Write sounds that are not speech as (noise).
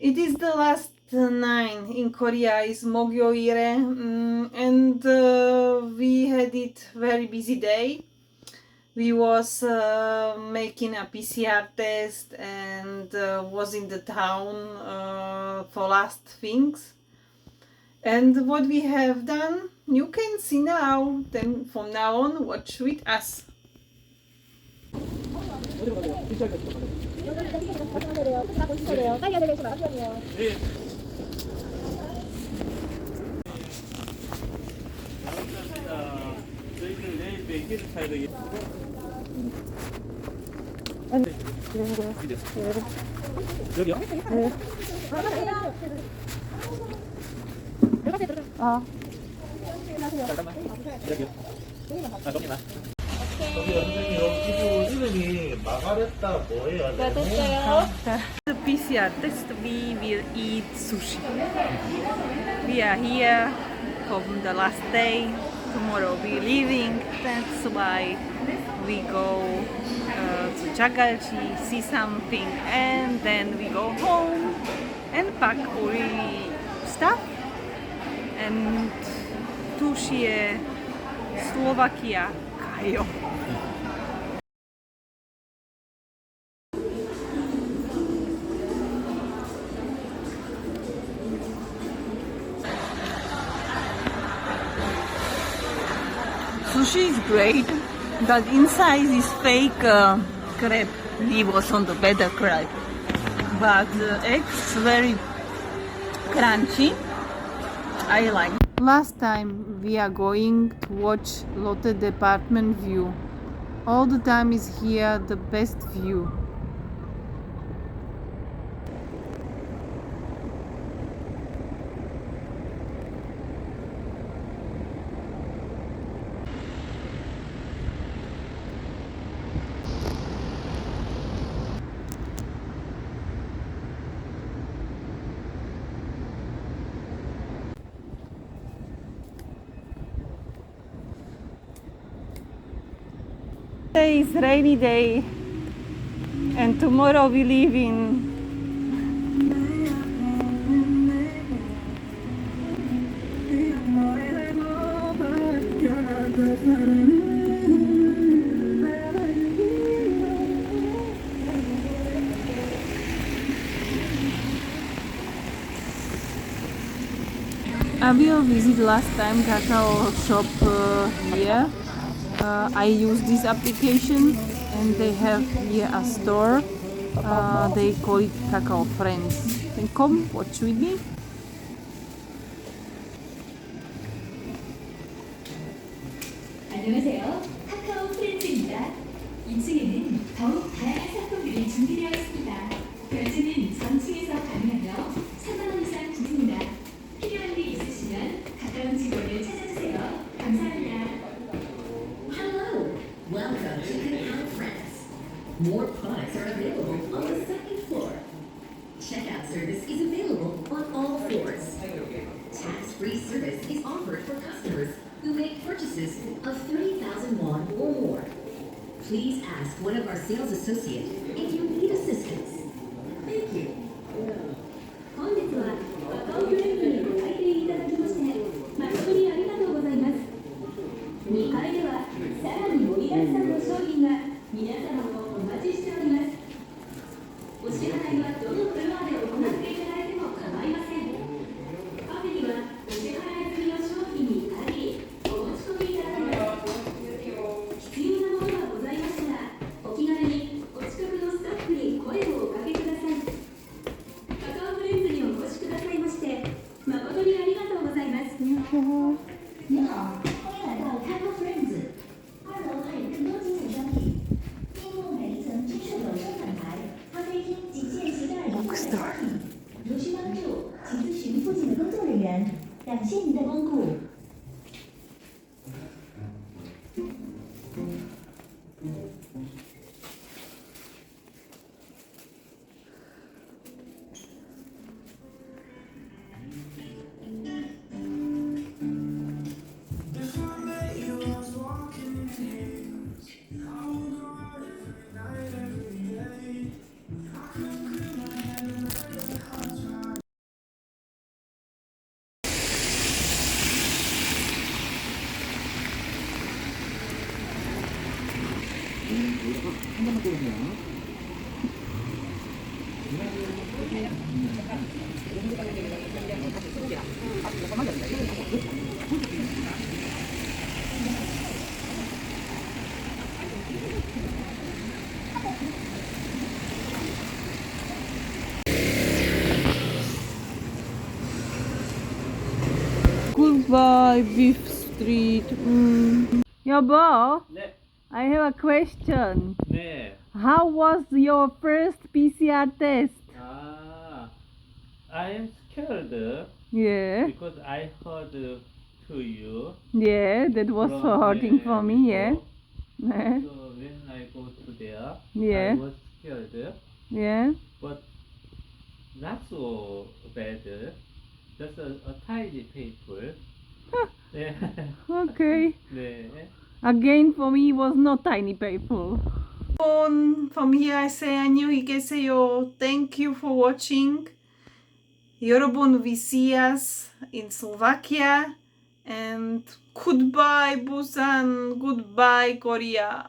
It is the last nine in Korea is Mogyoire, mm, and uh, we had it very busy day. We was uh, making a PCR test and uh, was in the town uh, for last things. And what we have done, you can see now. Then from now on, watch with us. 저희들 내일 몇 차야 되겠 여기요? 잠깐만. 여기요. 아, 거기만. 저기 선생님 여기 이름이 마가레타 뭐예요? The PCR test, we will eat sushi. We are here from the last day. Tomorrow we leaving. That's why we go uh, to Jagalji, see something, and then we go home and pack our stuff. And tušie Slovakia Sushi is great, but inside is fake uh, crab. He was on the better crab, but uh, eggs very crunchy. I like. Last time we are going to watch Lotte Department View. All the time is here the best view. Today is rainy day and tomorrow we leave in I will visit last time cacao shop uh, here Uh, I use this application and they have here a store. Uh, they call it Cacao Friends. Then come watch with me. 안녕하세요. 카카오 프렌즈입니다. 2층에는 더욱 다양한 상품들이 준비되어 있습니다. 결제는 전층에서 가능하며 France. More products are available on the second floor. Checkout service is available on all floors. Tax-free service is offered for customers who make purchases of 30,000 won or more. Please ask one of our sales associates if you need assistance. Thank you. Goodbye, Beef Street. Mm. Ya ba? Ne? Né? I have a question. 네. How was your first PCR test? 아, I am scared Yeah, because I heard to you. yeah, that was from, so hurting uh, for me, yeah. before. Yeah, So when I go to there, Yeah. I was scared, yeah. but not so bad. Just a, a tiny paper. (laughs) 네. Okay. 네. Again, for me, was not tiny paper. From here, I say 안녕히 계세요. Thank you for watching. 여러분, we see us in Slovakia. And goodbye, Busan. Goodbye, Korea.